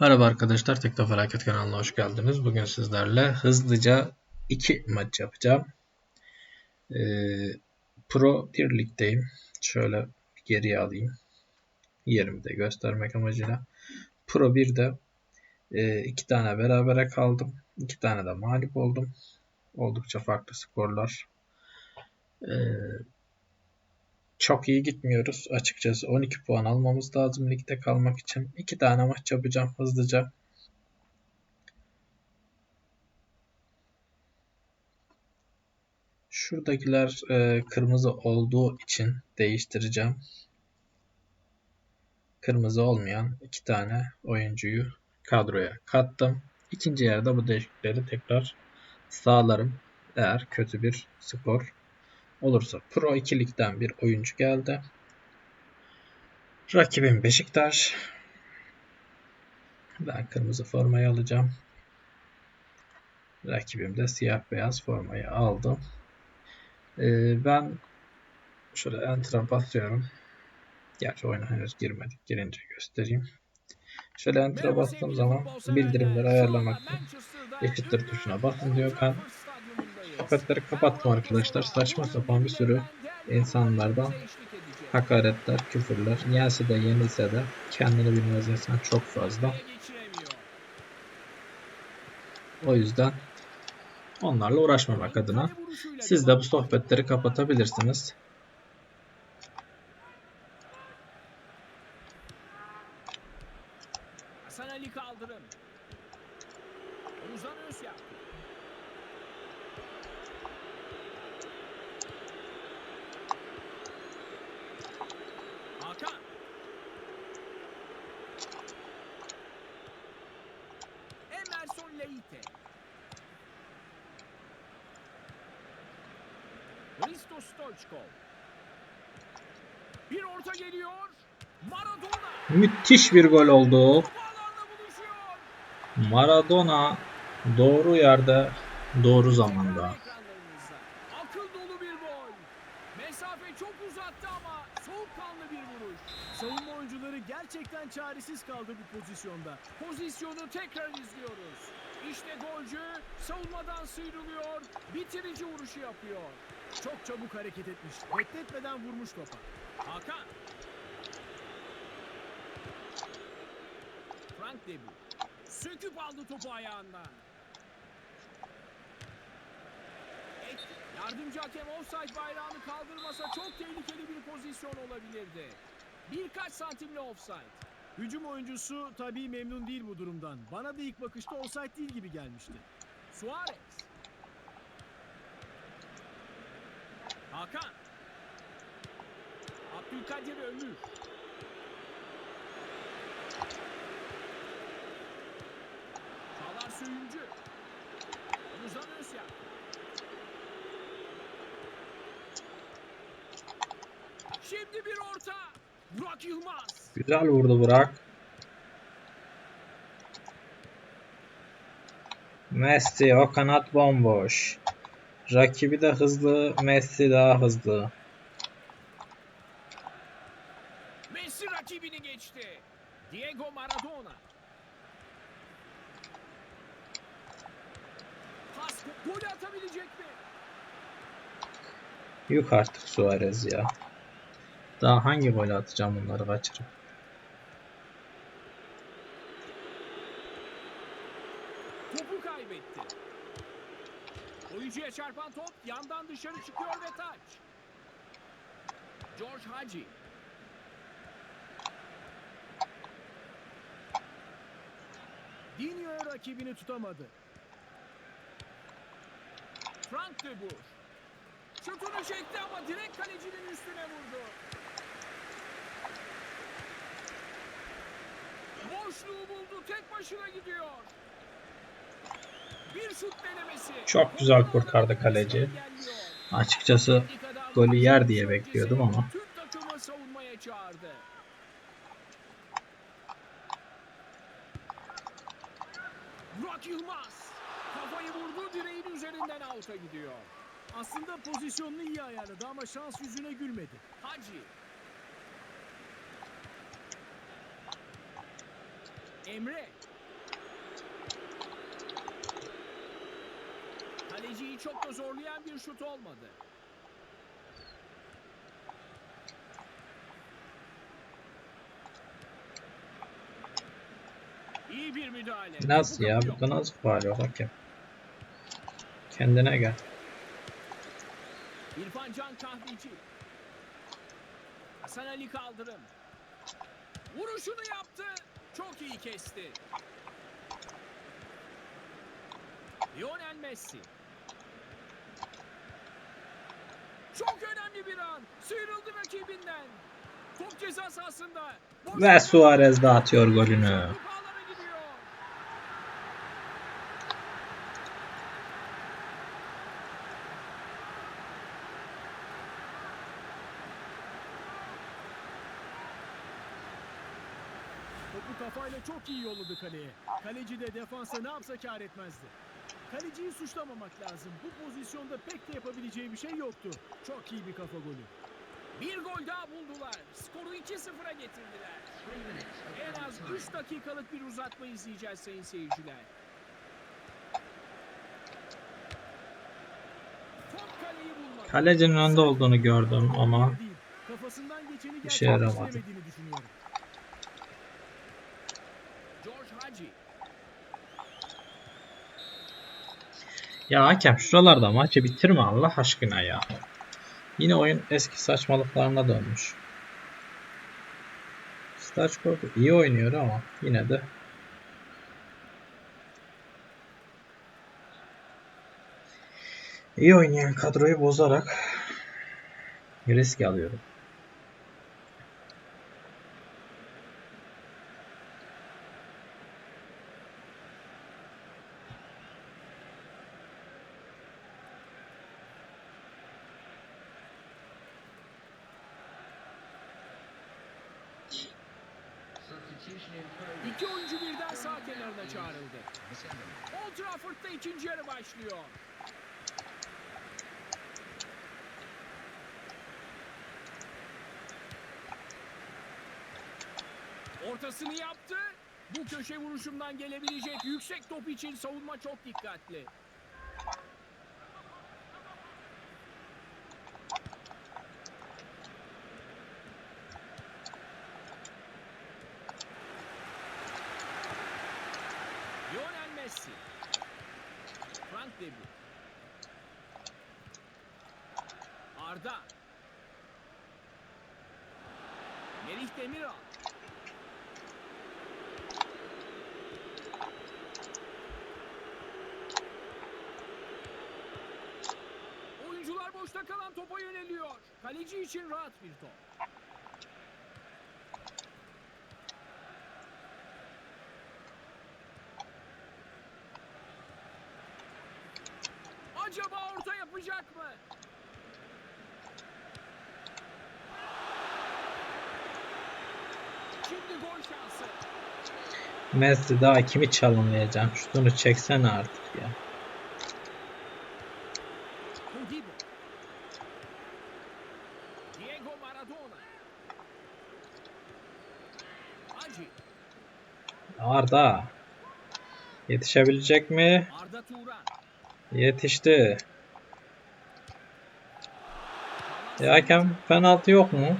Merhaba arkadaşlar, Tekno Felaket kanalına hoş geldiniz. Bugün sizlerle hızlıca iki maç yapacağım. Ee, Pro 1 ligdeyim. Şöyle geriye alayım. Yerimi de göstermek amacıyla. Pro 1'de e, iki tane berabere kaldım. iki tane de mağlup oldum. Oldukça farklı skorlar. Ee, çok iyi gitmiyoruz. Açıkçası 12 puan almamız lazım ligde kalmak için. 2 tane maç yapacağım hızlıca. Şuradakiler e, kırmızı olduğu için değiştireceğim. Kırmızı olmayan iki tane oyuncuyu kadroya kattım. İkinci yarıda bu değişiklikleri tekrar sağlarım. Eğer kötü bir skor olursa Pro 2 Lig'den bir oyuncu geldi. Rakibim Beşiktaş. Ben kırmızı formayı alacağım. Rakibim de siyah beyaz formayı aldım. Ee, ben şöyle enter'a basıyorum. Gerçi oyuna henüz girmedik. Girince göstereyim. Şöyle enter'a bastığım zaman bildirimleri ayarlamakta eşittir tuşuna basın diyor. Ben Sohbetleri kapattım arkadaşlar. Saçma sapan bir sürü insanlardan hakaretler, küfürler. Yense de yenilse de kendini bilmez insan çok fazla. O yüzden onlarla uğraşmamak adına siz de bu sohbetleri kapatabilirsiniz. Hasan Ali kaldırım. Ozan Özyak. Hakan. Emerson Leite. Hristo Stoichkov. Bir orta geliyor. Maradona. Müthiş bir gol oldu. Maradona doğru yerde, doğru zamanda. Akıl dolu bir gol. Mesafe çok uzattı ama soğukkanlı bir vuruş. Savunma oyuncuları gerçekten çaresiz kaldı bu pozisyonda. Pozisyonu tekrar izliyoruz. İşte golcü savunmadan sıyrılıyor, bitirici vuruşu yapıyor. Çok çabuk hareket etmiş. Bekletmeden vurmuş topa. Hakan. Frank Debu. Söküp aldı topu ayağından. Yardımcı hakem offside bayrağını kaldırmasa çok tehlikeli bir pozisyon olabilirdi. Birkaç santimli offside. Hücum oyuncusu tabii memnun değil bu durumdan. Bana da ilk bakışta offside değil gibi gelmişti. Suarez. Hakan. Abdülkadir Ömür. Söyüncü. Ozan Özyak. Şimdi bir orta. Burak Yılmaz. Güzel vurdu Burak. Messi o kanat bomboş. Rakibi de hızlı, Messi daha hızlı. Messi rakibini geçti. Diego Maradona. Pas golü atabilecek mi? Yok artık Suarez ya. Daha hangi gol atacağım bunları kaçırıp. Topu kaybetti. Oyuncuya çarpan top yandan dışarı çıkıyor ve taç. George Hagi. Dinho rakibini tutamadı. Frank de Boer. Şutunu çekti ama direkt kalecinin üstüne vurdu. Boşluğu buldu. Tek başına gidiyor. Bir şut denemesi. Çok güzel kurtardı kaleci. Açıkçası golü yer diye bekliyordum ama. Tüm takımı savunmaya çağırdı. Burak Yılmaz. Üzerinden out'a gidiyor. Aslında pozisyonunu iyi ayarladı ama şans yüzüne gülmedi. Hacı. Emre. Kaleciyi çok da zorlayan bir şut olmadı. İyi bir müdahale. Nasıl ya? kapıyor. Burada nasıl bağırıyor hakem? Kendine gel. İrfan Can Kahveci. Hasan Ali Kaldırım. Vuruşunu yaptı. Çok iyi kesti. Lionel Messi. Çok önemli bir an. Sıyrıldı rakibinden. Top ceza sahasında. Ve Suarez de atıyor golünü. Top ağlara gidiyor. Kafayla çok iyi yolladı kaleye. Kaleci de defansa ne yapsa kar etmezdi. Kaleciyi suçlamamak lazım. Bu pozisyonda pek de yapabileceği bir şey yoktu. Çok iyi bir kafa golü. Bir gol daha buldular. Skoru 2-0'a getirdiler. En az 3 dakikalık bir uzatma izleyeceğiz sayın seyirciler. Kalecinin önde olduğunu gördüm ama Değil. Kafasından geçeni İşe yaramadı. gerçekleştiremediğini düşünüyorum. George Hagi. Ya hakem şuralarda maçı bitirme Allah aşkına ya. Yine oyun eski saçmalıklarına dönmüş. Staçkov iyi oynuyor ama yine de iyi oynayan kadroyu bozarak risk alıyorum. Köşe vuruşundan gelebilecek yüksek top için savunma çok dikkatli. Lionel Messi. Frank de. Arda. Merih Demiral. Boşta kalan topa yöneliyor. Kaleci için rahat bir top. Acaba orta yapacak mı? Şimdi gol şansı. Messi daha kimi çalımlayacağım? Şutunu çeksene artık ya. Todibo. Diego Maradona. Hacı. Arda. Yetişebilecek mi? Yetişti. Ya penaltı yok mu?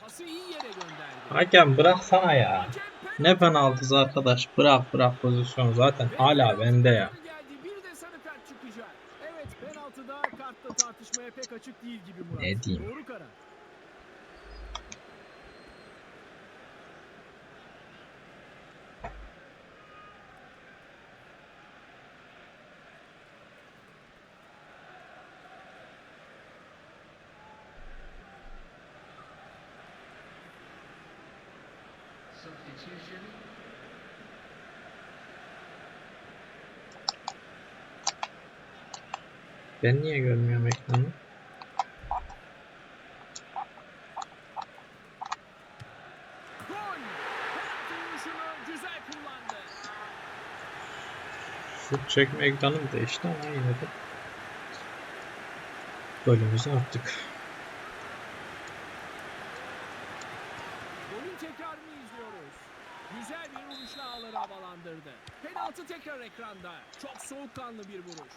Pası iyi. Hakem bıraksana ya. Ne penaltısı arkadaş? Bırak bırak pozisyon zaten hala bende ya. Geldi. Bir de sarı kart çıkacak. Evet penaltıda kartla tartışmaya pek açık değil gibi Murat. Ne diyeyim? Doğru karar. Substitution. Ben niye görmüyorum ekranı? Şut çekme ekranım değişti ama yine de golümüzü attık. Golün tekrarını izliyoruz. Güzel bir vuruşla ağları havalandırdı. Penaltı tekrar ekranda. Çok soğukkanlı bir vuruş.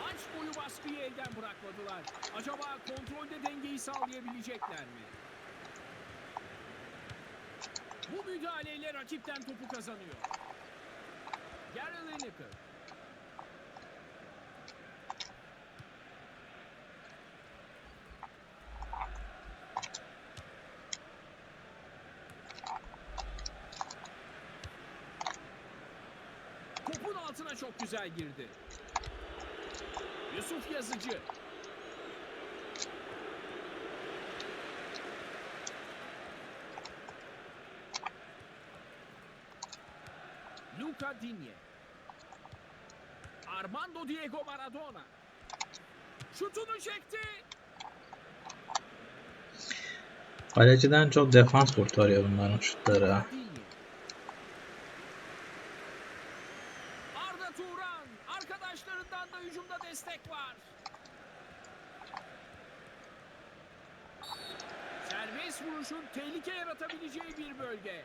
Maç boyu baskıyı elden bırakmadılar. Acaba kontrolde dengeyi sağlayabilecekler mi? Bu müdahaleyle rakipten topu kazanıyor. Gary Lineker. Topun altına çok güzel girdi. Yusuf Yazıcı. Digne. Armando Diego Maradona. Şutunu çekti. Kaleciden çok defans kurtarıyor bunların şutları. Arda Turan. Arkadaşlarından da hücumda destek var. Serbest vuruşun tehlike yaratabileceği bir bölge.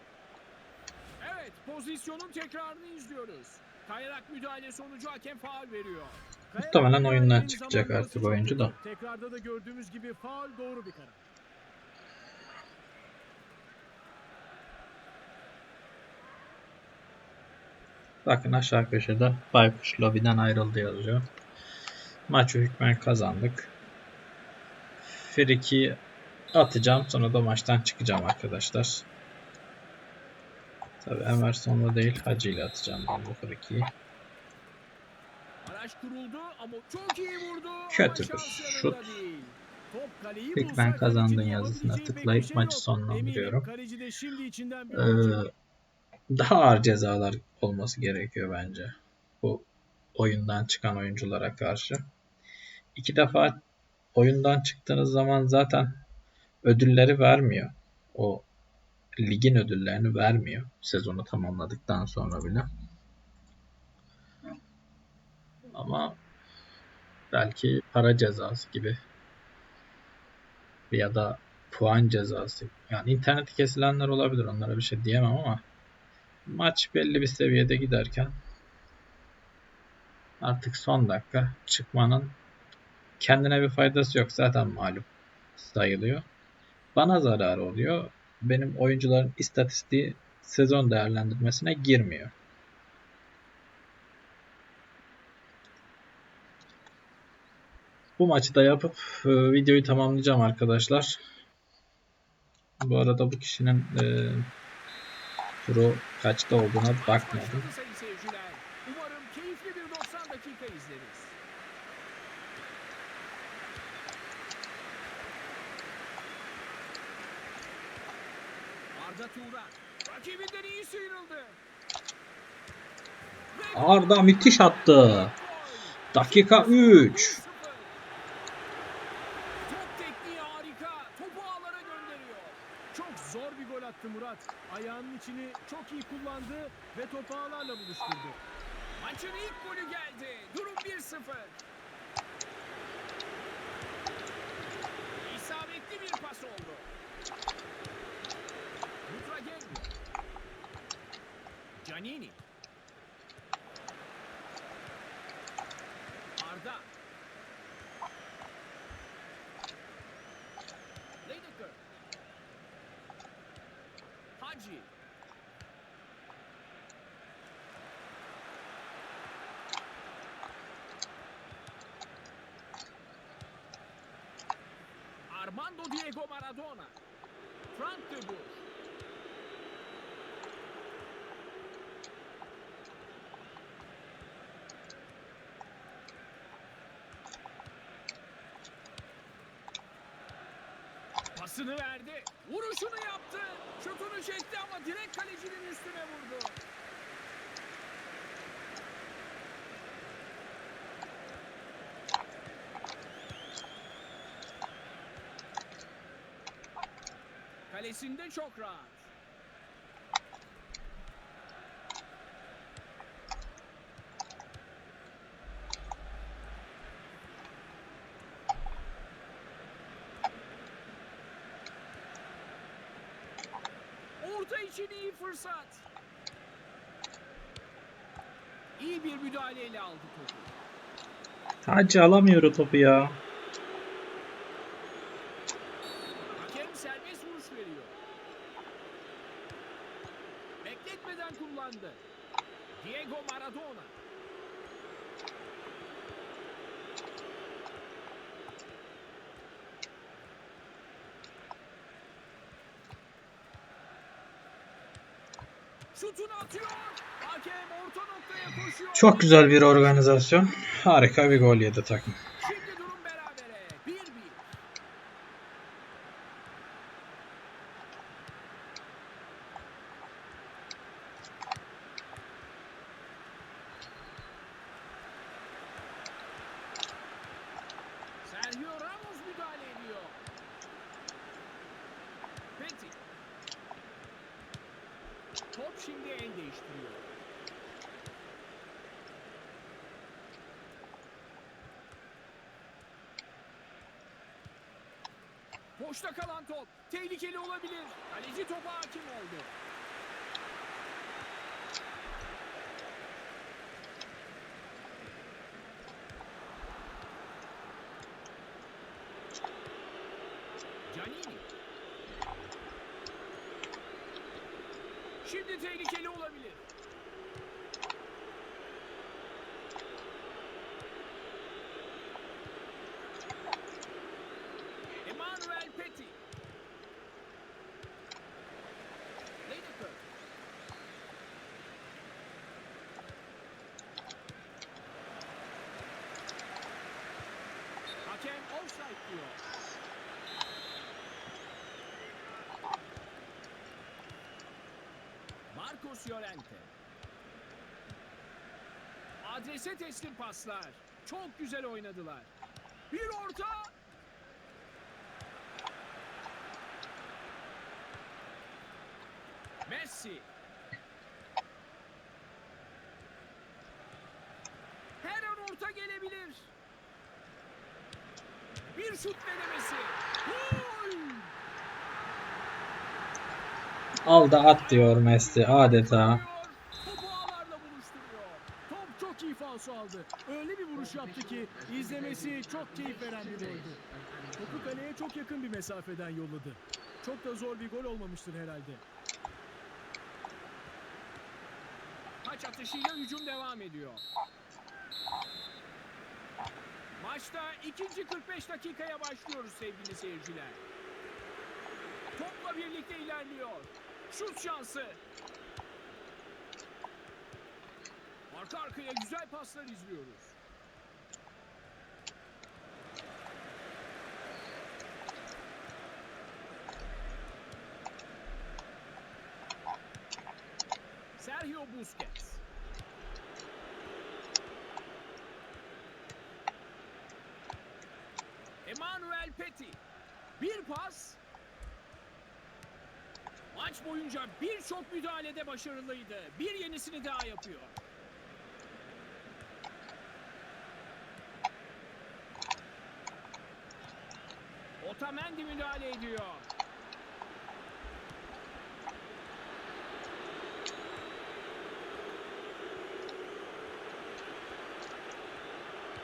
Evet, pozisyonun tekrarını izliyoruz. Kayarak müdahale sonucu hakem faul veriyor. Muhtemelen oyundan çıkacak artık oyuncu da. Tekrarda da gördüğümüz gibi faul doğru bir karar. Bakın aşağı köşede Baykuş lobiden ayrıldı yazıyor. Maçı hükmen kazandık. Friki atacağım sonra da maçtan çıkacağım arkadaşlar. Tabi Emerson'la değil Hacı ile atacağım ben bu frikiyi. Araç kuruldu ama çok iyi vurdu. ama Kötü bir şut. Hükmen bulsa kazandın yazısına tıklayıp şey maçı sonlandırıyorum. Ee, daha ağır cezalar olması gerekiyor bence. Bu oyundan çıkan oyunculara karşı. İki defa oyundan çıktığınız zaman zaten ödülleri vermiyor. O ligin ödüllerini vermiyor. Sezonu tamamladıktan sonra bile. Ama belki para cezası gibi ya da puan cezası. Yani interneti kesilenler olabilir. Onlara bir şey diyemem ama maç belli bir seviyede giderken artık son dakika çıkmanın kendine bir faydası yok. Zaten mağlup sayılıyor. Bana zarar oluyor. Benim oyuncuların istatistiği sezon değerlendirmesine girmiyor. Bu maçı da yapıp e, videoyu tamamlayacağım arkadaşlar. Bu arada bu kişinin e, turu kaçta olduğuna bakmadım. Başladı sayın seyirciler. Umarım keyifli bir 90 dakika izleriz. Arda Turan. Rakibinden iyi sıyrıldı. Ve Arda müthiş attı. Dakika 3. Top tekniği harika. Topu ağlara gönderiyor. Çok zor bir gol attı Murat. Ayağının içini çok iyi kullandı ve topu ağlarla buluşturdu. Maçın ilk golü geldi. Durum 1-0. İsabetli bir pas oldu. Mutragenli. Canini. Arda. Lineker. Hacı. Armando Diego Maradona. Frank de Boer. Pasını verdi. Vuruşunu yaptı. Şutunu çekti ama direkt kalecinin üstüne vurdu. Gerisinde çok rahat. Orta için iyi fırsat. İyi bir müdahaleyle aldı topu. Hacı alamıyor topu ya. Çok güzel bir organizasyon. Harika bir gol yedi takım. Şimdi durum berabere. 1-1. Sergio Ramos müdahale ediyor. Petit. Top şimdi el değiştiriyor. Boşta kalan top. Tehlikeli olabilir. Kaleci topa hakim oldu. Canini. Şimdi tehlikeli olabilir. Emmanuel Petit. Lineker. Hakem offside diyor. Marcos Llorente. Adrese teslim paslar. Çok güzel oynadılar. Bir orta. Messi. Her an orta gelebilir. Bir şut denemesi. Gol! Al da at diyor Messi adeta. Top çok iyi falso aldı. Öyle bir vuruş yaptı ki izlemesi çok keyif veren bir goldü. Topu kaleye çok yakın bir mesafeden yolladı. Çok da zor bir gol olmamıştır herhalde. Maç atışıyla hücum devam ediyor. Maçta ikinci 45 dakikaya başlıyoruz sevgili seyirciler. Topla birlikte ilerliyor. Şut şansı. Arka arkaya güzel paslar izliyoruz. Sergio Busquets. Emmanuel Petit. Bir pas. Boyunca birçok müdahalede başarılıydı. Bir yenisini daha yapıyor. Otamendi müdahale ediyor.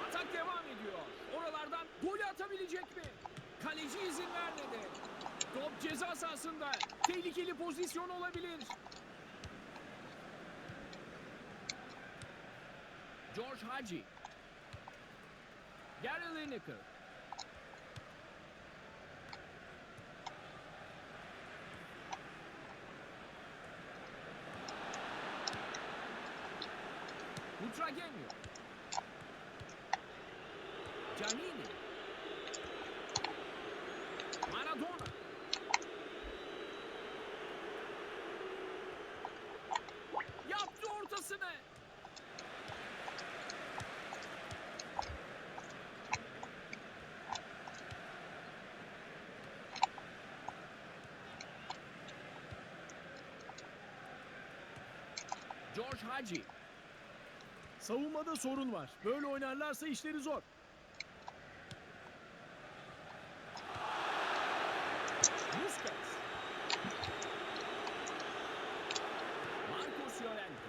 Atak devam ediyor. Oralardan golü atabilecek mi? Kaleci izin vermedi. Top ceza sahasında. Tehlikeli pozisyon olabilir. George Hagi. Gary Lineker. Butragenio. Giannini. George Hagi. Savunmada sorun var. Böyle oynarlarsa işleri zor. Busquets. Marcos Llorente.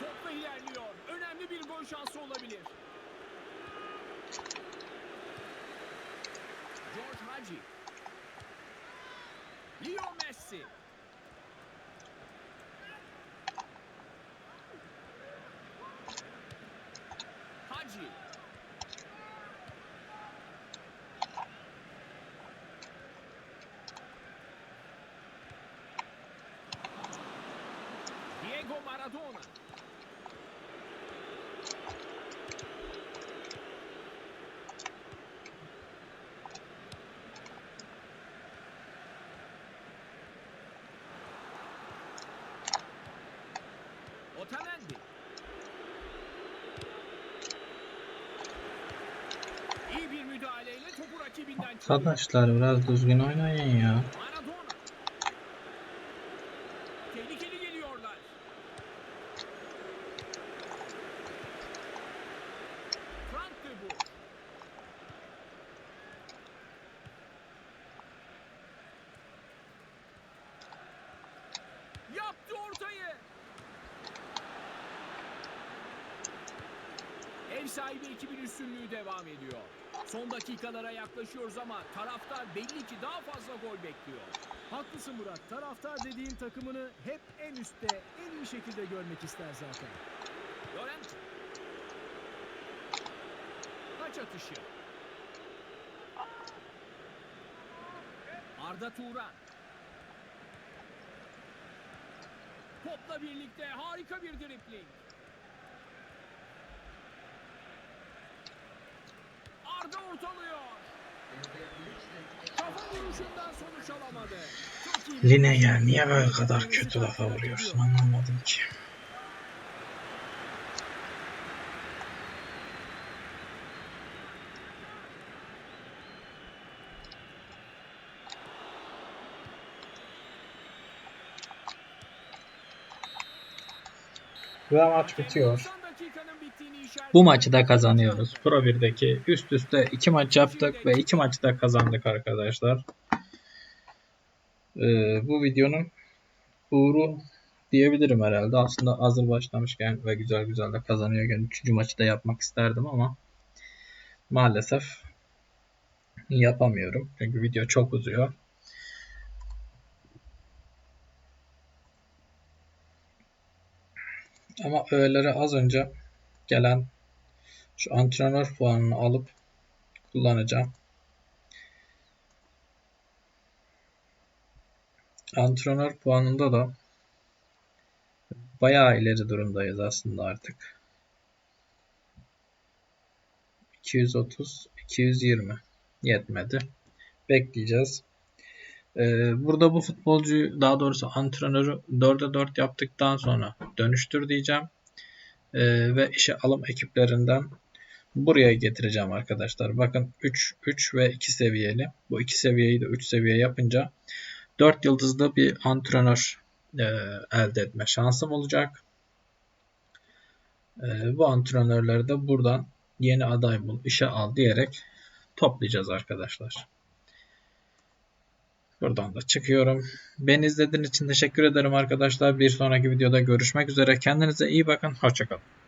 Topla ilerliyor. Önemli bir gol şansı olabilir. George Hagi. Leo Messi. Diego Maradona. Otamendi. İyi bir müdahaleyle topu rakibinden çıkıyor. Arkadaşlar biraz düzgün oynayın ya. Maradona. Tehlikeli geliyorlar. Frank de Boer. Yaptı ortayı. Ev sahibi ekibin üstünlüğü devam ediyor. Son dakikalara yaklaşıyoruz ama taraftar belli ki daha fazla gol bekliyor. Haklısın Murat. Taraftar dediğin takımını hep en üstte, en iyi şekilde görmek ister zaten. Llorente. Taç atışı. Arda Turan. Topla birlikte harika bir dripling. Arda ortalıyor. Kafa vuruşundan sonuç alamadı. Bir Lineker niye böyle kadar kötü lafa vuruyorsun anlamadım ki. Ve maç bitiyor. Bu maçı da kazanıyoruz. Pro 1'deki üst üste iki maç yaptık ve iki maçı da kazandık arkadaşlar. Ee, bu videonun uğru diyebilirim herhalde. Aslında hazır başlamışken ve güzel güzel de kazanıyorken üçüncü maçı da yapmak isterdim ama maalesef yapamıyorum. Çünkü video çok uzuyor. Ama öğeleri az önce gelen şu antrenör puanını alıp kullanacağım. Antrenör puanında da bayağı ileri durumdayız aslında artık. 230, 220 yetmedi. Bekleyeceğiz. Ee, burada bu futbolcuyu daha doğrusu antrenörü 4'e 4 yaptıktan sonra dönüştür diyeceğim. Ee, ve işe alım ekiplerinden buraya getireceğim arkadaşlar. Bakın 3, 3 ve 2 seviyeli. Bu iki seviyeyi de 3 seviye yapınca 4 yıldızlı bir antrenör e, elde etme şansım olacak. E, bu antrenörleri de buradan yeni aday bul, işe al diyerek toplayacağız arkadaşlar. Buradan da çıkıyorum. Beni izlediğiniz için teşekkür ederim arkadaşlar. Bir sonraki videoda görüşmek üzere. Kendinize iyi bakın. Hoşçakalın.